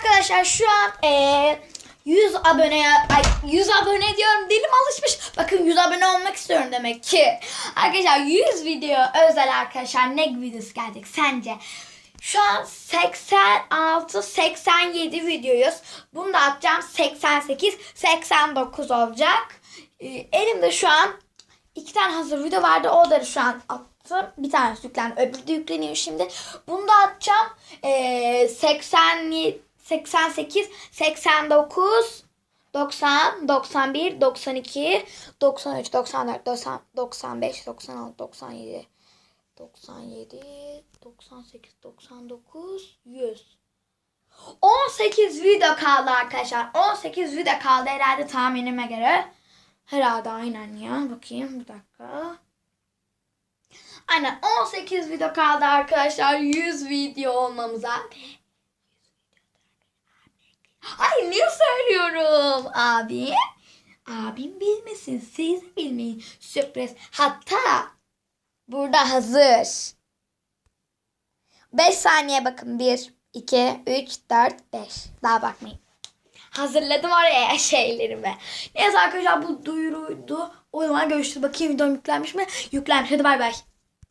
arkadaşlar şu an eee 100 aboneye ay 100 abone diyorum dilim alışmış. Bakın 100 abone olmak istiyorum demek ki. Arkadaşlar 100 video özel arkadaşlar ne videosu gelecek sence? Şu an 86 87 videoyuz. Bunu da atacağım 88 89 olacak. Ee, elimde şu an iki tane hazır video vardı. O da şu an attım. Bir tanesi yüklendi. Öbürü de yükleniyor şimdi. Bunu da atacağım. Ee, 87 88 89 90 91 92 93 94 90 95 96 97 97 98 99 100 18 video kaldı arkadaşlar. 18 video kaldı herhalde tahminime göre. Herhalde aynen ya. Bakayım bir dakika. Aynen 18 video kaldı arkadaşlar. 100 video olmamıza. Söylüyorum abi? Abim bilmesin. Siz bilmeyin. Sürpriz. Hatta burada hazır. 5 saniye bakın. 1, 2, 3, 4, 5. Daha bakmayın. Hazırladım oraya şeylerimi. Neyse arkadaşlar bu duyuruydu. O zaman görüşürüz. Bakayım videom yüklenmiş mi? Yüklenmiş. Hadi bay bay.